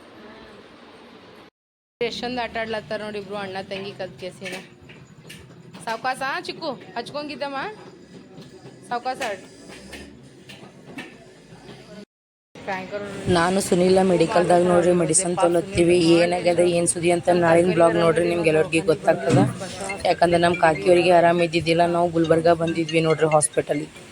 ಎಷ್ಟೊಂದು ಆಟ ಆಡ್ಲತ್ತಾರ ನೋಡಿ ಇಬ್ರು ಅಣ್ಣ ತಂಗಿ ಕದ್ ಕೇಸಿನ. ಸಾವ್ಕಾಸ, ಚಿಕ್ಕು? ಹಚ್ಕೊಂಗಿದ್ದಮ್ಮ? ಸಾವ್ಕಾಸ ನಾನು ಸುನಿಲ ಮೆಡಿಕಲ್ದಾಗ ನೋಡ್ರಿ, ಮೆಡಿಸನ್ ತೊಲತ್ತೀವಿ. ಏನಾಗ್ಯದ, ಏನು ಸುದ್ದಿ ಅಂತ ನಾಳಿನ ಬ್ಲಾಗ್ ನೋಡ್ರಿ, ನಿಮ್ಗೆ ಎಲ್ಲರಿಗೆ ಗೊತ್ತಾಗ್ತದ. ಯಾಕಂದ್ರೆ ನಮ್ಮ ಕಾಕಿಯವರಿಗೆ ಆರಾಮ ಇದ್ದಿದ್ದಿಲ್ಲ, ನಾವು ಗುಲ್ಬರ್ಗ ಬಂದಿದ್ವಿ ನೋಡ್ರಿ ಹಾಸ್ಪಿಟಲಿಗೆ.